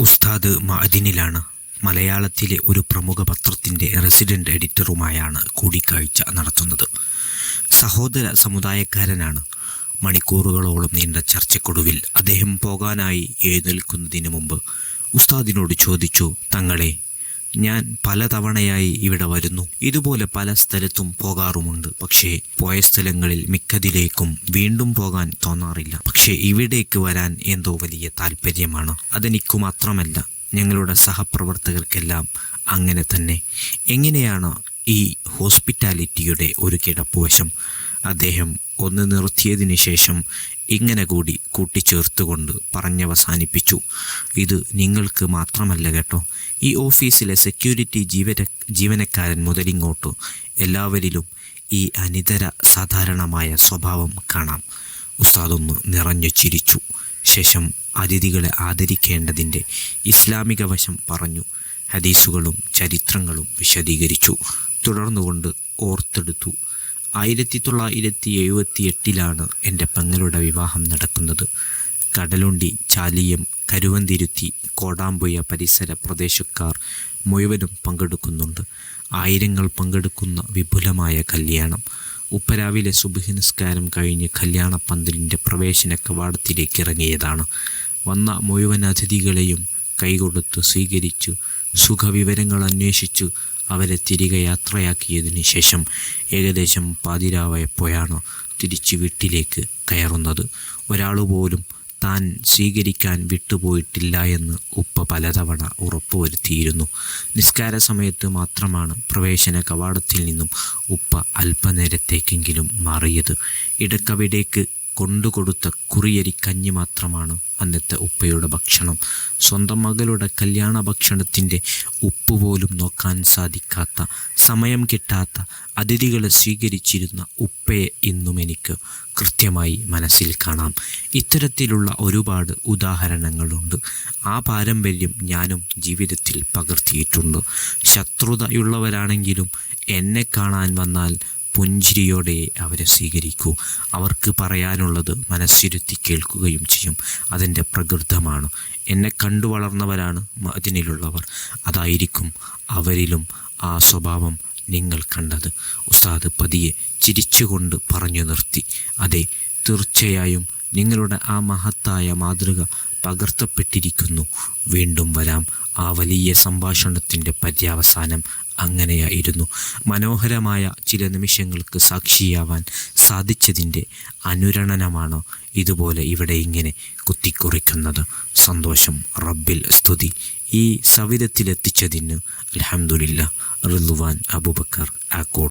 ഉസ്താദ് മഅദിനിലാണ്. മലയാളത്തിലെ ഒരു പ്രമുഖ പത്രത്തിന്റെ റെസിഡന്റ് എഡിറ്ററുമായാണ് കൂടിക്കാഴ്ച നടത്തുന്നത്. സഹോദര സമുദായക്കാരനാണ്. മണിക്കൂറുകളോളം നീണ്ട ചർച്ചക്കൊടുവിൽ അദ്ദേഹം പോകാനായി എഴുന്നേൽക്കുന്നതിന് മുമ്പ് ഉസ്താദിനോട് ചോദിച്ചു തങ്ങളെ ഞാൻ പലതവണയായി ഇവിടെ വരുന്നു. ഇതുപോലെ പല സ്ഥലത്തും പോകാറുമുണ്ട്. പക്ഷേ പോയ സ്ഥലങ്ങളിൽ മിക്കതിലേക്കും വീണ്ടും പോകാൻ തോന്നാറില്ല. പക്ഷേ ഇവിടേക്ക് വരാൻ എന്തോ വലിയ താല്പര്യമാണ് അതെനിക്കു മാത്രമല്ല ഞങ്ങളുടെ സഹപ്രവർത്തകർക്കെല്ലാം അങ്ങനെ തന്നെ. എങ്ങനെയാണ് ഈ ഹോസ്പിറ്റാലിറ്റിയുടെ ഒരു കിടപ്പുവശം? അദ്ദേഹം ഒന്ന് നിർത്തിയതിന് ശേഷം ഇങ്ങനെ കൂടി കൂട്ടിച്ചേർത്തുകൊണ്ട് പറഞ്ഞവസാനിപ്പിച്ചു. ഇത് നിങ്ങൾക്ക് മാത്രമല്ല കേട്ടോ. ഈ ഓഫീസിലെ സെക്യൂരിറ്റി ജീവന ജീവനക്കാരൻ മുതലിങ്ങോട്ട് എല്ലാവരിലും ഈ അനിതര സാധാരണമായ സ്വഭാവം കാണാം. ഉസ്താദൊന്ന് നിറഞ്ഞു ചിരിച്ചു. ശേഷം അതിഥികളെ ആദരിക്കേണ്ടതിന്റെ ഇസ്ലാമിക വശം പറഞ്ഞു. ഹദീസുകളും ചരിത്രങ്ങളും വിശദീകരിച്ചു. തുടർന്നുകൊണ്ട് ഓർത്തെടുത്തു. ആയിരത്തി തൊള്ളായിരത്തി എഴുപത്തി എട്ടിലാണ് എന്റെ പെങ്ങളുടെ വിവാഹം നടക്കുന്നത്. കടലുണ്ടി ചാലിയം കരുവന്തിരുത്തി കോടാമ്പുയ പരിസര പ്രദേശക്കാർ മുഴുവനും പങ്കെടുക്കുന്നുണ്ട്. ആയിരങ്ങൾ പങ്കെടുക്കുന്ന വിപുലമായ കല്യാണം. ഉപ്പരാവിലെ സുബഹി നിസ്കാരം കഴിഞ്ഞ് കല്യാണ പന്തലിന്റെ പ്രവേശന കവാടത്തിലേക്ക് ഇറങ്ങിയതാണ്. വന്ന മുഴുവൻ അതിഥികളെയും കൈകൊടുത്ത് സ്വീകരിച്ചു. സുഖവിവരങ്ങൾ അന്വേഷിച്ചു അവരെ തിരികെ യാത്രയാക്കിയതിനു ശേഷം ഏകദേശം പാതിരാവായപ്പോഴാണ് തിരിച്ച് വീട്ടിലേക്ക് കയറുന്നത്. ഒരാൾ പോലും താൻ സ്വീകരിക്കാൻ വിട്ടുപോയിട്ടില്ല എന്ന് ഉപ്പ പലതവണ ഉറപ്പുവരുത്തിയിരുന്നു. നിസ്കാര സമയത്ത് മാത്രമാണ് പ്രവേശന കവാടത്തിൽ നിന്നും ഉപ്പ അല്പനേരത്തേക്കെങ്കിലും മാറിയത്. ഇടക്കവിടേക്ക് കൊണ്ടുകൊടുത്ത കുറിയരി കഞ്ഞി മാത്രമാണ് അന്നത്തെ ഉപ്പയുടെ ഭക്ഷണം. സ്വന്തം മകളുടെ കല്യാണ ഭക്ഷണത്തിന്റെ ഉപ്പ് പോലും നോക്കാൻ സാധിക്കാത്ത സമയം കിട്ടാത്ത അതിഥികളെ സ്വീകരിച്ചിരുന്ന ഉപ്പയെ ഇന്നും എനിക്ക് കൃത്യമായി മനസ്സിൽ കാണാം. ഇത്തരത്തിലുള്ള ഒരുപാട് ഉദാഹരണങ്ങളുണ്ട്. ആ പാരമ്പര്യം ഞാനും ജീവിതത്തിൽ പകർത്തിയിട്ടുണ്ട്. ശത്രുതയുള്ളവരാണെങ്കിലും എന്നെ കാണാൻ വന്നാൽ പുഞ്ചിരിയോടെ അവരെ സ്വീകരിക്കൂ. അവർക്ക് പറയാനുള്ളത് മനസ്സിരുത്തി കേൾക്കുകയും ചെയ്യും. അതിന്റെ പ്രകൃതമാണ്. എന്നെ കണ്ടു വളർന്നവരാണ് അതിനിലുള്ളവർ അതായിരിക്കും അവരിലും ആ സ്വഭാവം നിങ്ങൾ കണ്ടത്. ഉസ്താദ് പതിയെ ചിരിച്ചുകൊണ്ട് പറഞ്ഞു നിർത്തി. അതെ തീർച്ചയായും നിങ്ങളുടെ ആ മഹത്തായ മാതൃക പകർത്തപ്പെട്ടിരിക്കുന്നു. വീണ്ടും വരാം. ആ വലിയ സംഭാഷണത്തിന്റെ പര്യാവസാനം അങ്ങനെയായിരുന്നു. മനോഹരമായ ചില നിമിഷങ്ങൾക്ക് സാക്ഷിയാവാൻ സാധിച്ചതിന്റെ അനുരണനമാണ് ഇതുപോലെ ഇവിടെ ഇങ്ങനെ കുത്തിക്കുറിക്കുന്നത്? സന്തോഷം റബ്ബിൽ സ്തുതി. ഈ സവിധത്തിലെത്തിച്ചതിന് അലഹമുല്ല റിലുവാൻ അബുബക്കർ ആക്കോട്ട്.